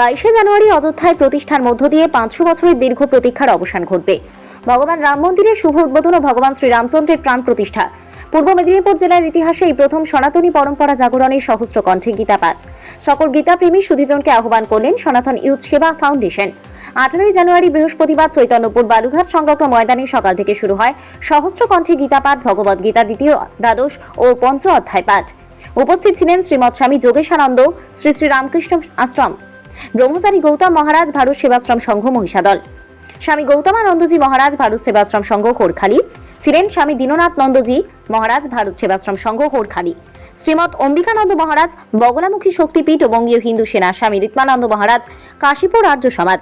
বাইশে জানুয়ারি অযোধ্যায় প্রতিষ্ঠার মধ্য দিয়ে পাঁচশো বছরের দীর্ঘ প্রতীক্ষার অবসান ঘটবে। ভগবান রাম মন্দিরের শুভ উদ্বোধন ও ভগবান শ্রীরামচন্দ্রের প্রাণ প্রতিষ্ঠা। পূর্ব মেদিনীপুর জেলার ইতিহাসে এই প্রথম সনাতনী পরম্পরা জাগরণের সহস্র কণ্ঠে গীতাপাঠ। সকল গীতাপ্রেমী সুধীজনকে আহ্বান করলেন সনাতন ইউথ সেবা ফাউন্ডেশন। আঠারোই জানুয়ারি বৃহস্পতিবার চৈতন্যপুর বালুঘাট সংলগ্ন ময়দানে সকাল থেকে শুরু হয় সহস্র কণ্ঠে গীতাপাঠ ভগবদ গীতা দ্বিতীয় দ্বাদশ ও পঞ্চ অধ্যায় পাঠ। উপস্থিত ছিলেন শ্রীমৎ স্বামী যোগেশানন্দ, শ্রী শ্রী রামকৃষ্ণ আশ্রম। ব্রহ্মচারী গৌতম মহারাজ ভারত সেবাশ্রম সংঘ মহিষাদল। স্বামী গৌতমানন্দজি মহারাজ ভারত সেবাশ্রম সংঘ খোরখালি ছিলেন স্বামী দীননাথ নন্দজি মহারাজ ভারত সেবাশ্রম সংঘ খোরখালি শ্রীমৎ অম্বিকানন্দ মহারাজ, বগলামুখী শক্তিপীঠ ও বঙ্গীয় হিন্দু সেনা স্বামী রিত্মানন্দ মহারাজ, কাশীপুর আর্য সমাজ।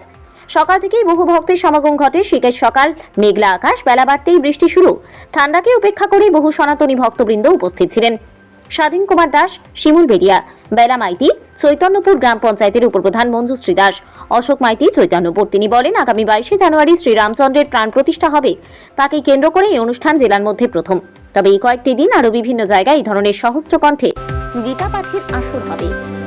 সকাল থেকেই বহু ভক্তের সমাগম ঘটে, শীতের সকাল, মেঘলা আকাশ, বেলা বাড়তেই বৃষ্টি শুরু। ঠান্ডাকে উপেক্ষা করে বহু সনাতনী ভক্তবৃন্দ উপস্থিত ছিলেন। স্বাধীন কুমার দাস, শিমুল বেরিয়া বেলা মাইতি, চৈতন্যপুর গ্রাম পঞ্চায়েতের উপপ্রধান মঞ্জুশ্রী দাস। অশোক মাইতি, চৈতন্যপুর। তিনি বলেন, আগামী বাইশে জানুয়ারি শ্রী রামচন্দ্রের প্রাণ প্রতিষ্ঠা হবে। তাকে কেন্দ্র করে এই অনুষ্ঠান জেলার মধ্যে প্রথম। তবে এই কয়েকটি দিন আরও বিভিন্ন জায়গায় এই ধরনের সহস্র কণ্ঠে গীতা পাঠের আসর হবে।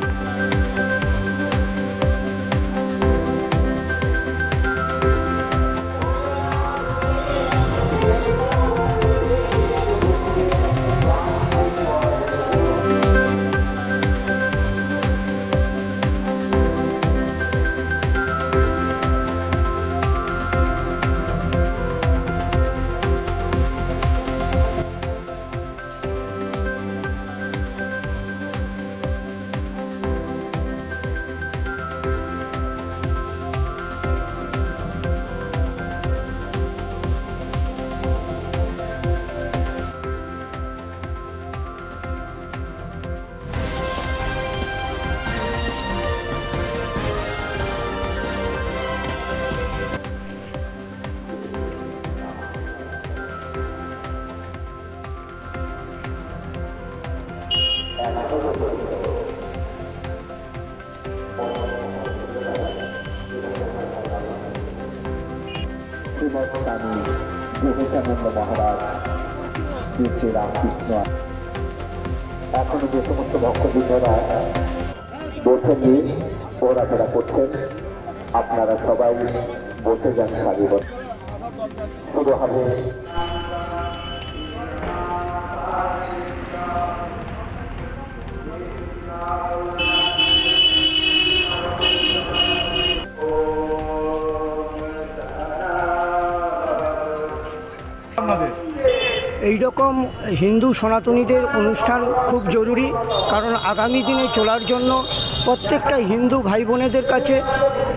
শ্রীমৎ স্বামী বিবেকানন্দ মহারাজ শ্রী রামকৃষ্ণ এখনও যে সমস্ত ভক্তবৃন্দরা বসেননি ঘোরাফেরা করছেন আপনারা সবাই বসে যান সারিবদ্ধ। শুরু হবে এই রকম হিন্দু সনাতনীদের অনুষ্ঠান খুব জরুরি, কারণ আগামী দিনে চলার জন্য প্রত্যেকটা হিন্দু ভাই বোনেদের কাছে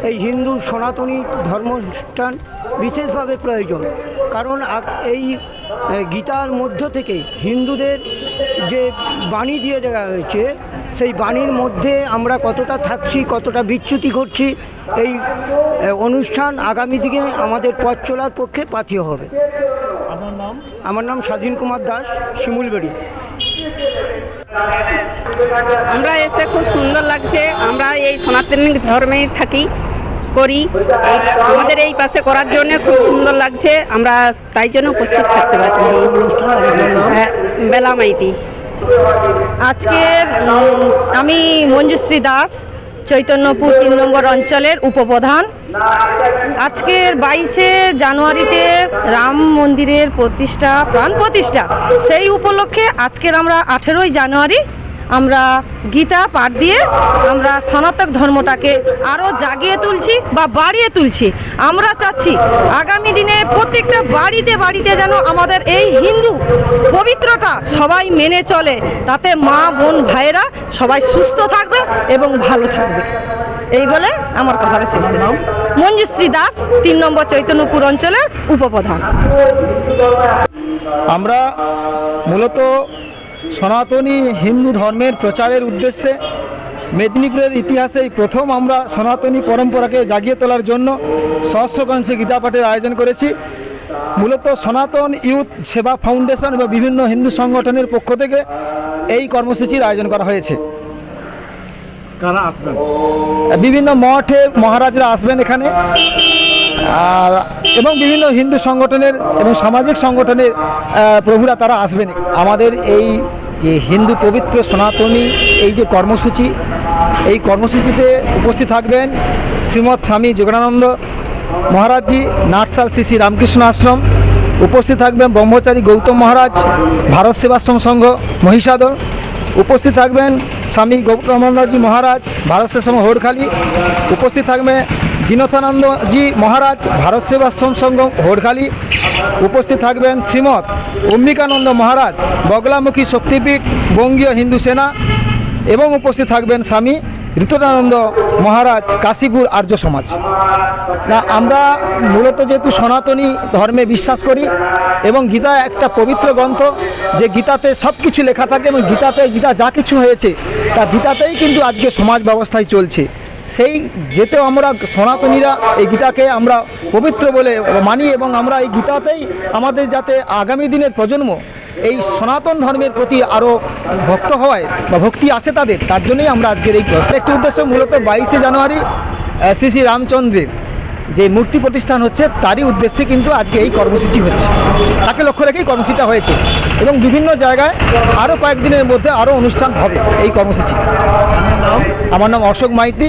এই হিন্দু সনাতনী ধর্ম অনুষ্ঠান বিশেষভাবে প্রয়োজন। কারণ এই গীতার মধ্য থেকে হিন্দুদের যে বাণী দিয়ে দেওয়া হয়েছে, সেই বাণীর মধ্যে আমরা কতটা থাকছি, কতটা বিচ্যুতি করছি এই অনুষ্ঠান আগামী দিনে আমাদের পথ চলার পক্ষে পাথেয় হবে। আমার নাম? স্বাধীন কুমার দাস শিমুলবেড়ি। আমরা এসে খুব সুন্দর লাগছে। আমরা এই সনাতনী ধর্মেই থাকি করি। এই আমাদের এই পাশে করার জন্য খুব সুন্দর লাগছে। আমরা তাই জন্য উপস্থিত থাকতে পারছি। হ্যাঁ, বেলা মাইতি। আজকের উম, আমি মঞ্জুশ্রী দাস। চৈতন্যপুর তিন নম্বর অঞ্চলের উপপ্রধান। আজকের বাইশে জানুয়ারিতে রাম মন্দিরের প্রতিষ্ঠা, প্রাণ প্রতিষ্ঠা। সেই উপলক্ষে আজকের আমরা আঠেরোই জানুয়ারি আমরা গীতা পাঠ দিয়ে আমরা সনাতক ধর্মটাকে আরও জাগিয়ে তুলছি বা বাড়িয়ে তুলছি। আমরা চাচ্ছি আগামী দিনে প্রত্যেকটা বাড়িতে বাড়িতে যেন আমাদের এই হিন্দু পবিত্রটা সবাই মেনে চলে। তাতে মা বোন ভাইয়েরা সবাই সুস্থ থাকবে এবং ভালো থাকবে। এই বলে আমার কথাটা শেষ করলাম মঞ্জুশ্রী দাস তিন নম্বর চৈতন্যপুর অঞ্চলের উপপ্রধান। আমরা মূলত সনাতনী হিন্দু ধর্মের প্রচারের উদ্দেশ্যে মেদিনীপুরের ইতিহাসে প্রথম আমরা সনাতনী পরম্পরাকে জাগিয়ে তোলার জন্য সহস্রকাংশে গীতাপাঠের আয়োজন করেছি। মূলত সনাতন ইউথ সেবা ফাউন্ডেশন এবং বিভিন্ন হিন্দু সংগঠনের পক্ষ থেকে এই কর্মসূচির আয়োজন করা হয়েছে। কারা আসবেন? বিভিন্ন মঠে মহারাজরা আসবেন এখানে। আর এবং বিভিন্ন হিন্দু সংগঠনের এবং সামাজিক সংগঠনের প্রভুরা তারা আসবেন। আমাদের এই যে হিন্দু পবিত্র সনাতনী এই যে কর্মসূচি, এই কর্মসূচিতে উপস্থিত থাকবেন শ্রীমৎ স্বামী যোগানন্দ মহারাজজি নাটসাল শ্রী শ্রী রামকৃষ্ণ আশ্রম। উপস্থিত থাকবেন ব্রহ্মচারী গৌতম মহারাজ, ভারত সেবাশ্রম সংঘ, মহিষাদল। উপস্থিত থাকবেন স্বামী গৌতমানন্দজি মহারাজ, ভারত সেবাশ্রম হোড়খালি। উপস্থিত থাকবেন দীনথানন্দজি মহারাজ ভারত সেবাশ্রম সংঘ হোড়খালি উপস্থিত থাকবেন শ্রীমৎ অম্বিকানন্দ মহারাজ, বগলামুখী শক্তিপীঠ, বঙ্গীয় হিন্দু সেনা এবং উপস্থিত থাকবেন স্বামী ঋতুরানন্দ মহারাজ, কাশীপুর আর্য সমাজ। না, আমরা মূলত যেহেতু সনাতনী ধর্মে বিশ্বাস করি এবং গীতা একটা পবিত্র গ্রন্থ, যে গীতাতে সব কিছু লেখা থাকে এবং গীতাতে গীতা যা কিছু হয়েছে, তা গীতাতেই কিন্তু আজকে সমাজ ব্যবস্থায় চলছে। সেই যেতেও আমরা সনাতনীরা এই গীতাকে আমরা পবিত্র বলে মানি এবং আমরা এই গীতাতেই আমাদের যাতে আগামী দিনের প্রজন্ম এই সনাতন ধর্মের প্রতি আরও ভক্ত হয় বা ভক্তি আসে তাদের, তার জন্যই আমরা আজকের এই একটি উদ্দেশ্য মূলত বাইশে জানুয়ারি শ্রী শ্রী রামচন্দ্রের যে মূর্তি প্রতিষ্ঠান হচ্ছে, তারই উদ্দেশ্যে কিন্তু আজকে এই কর্মসূচি হচ্ছে। তাকে লক্ষ্য রেখেই কর্মসূচিটা হয়েছে এবং বিভিন্ন জায়গায় আরও কয়েকদিনের মধ্যে আরও অনুষ্ঠান হবে এই কর্মসূচি। আমার নাম অশোক মাইতি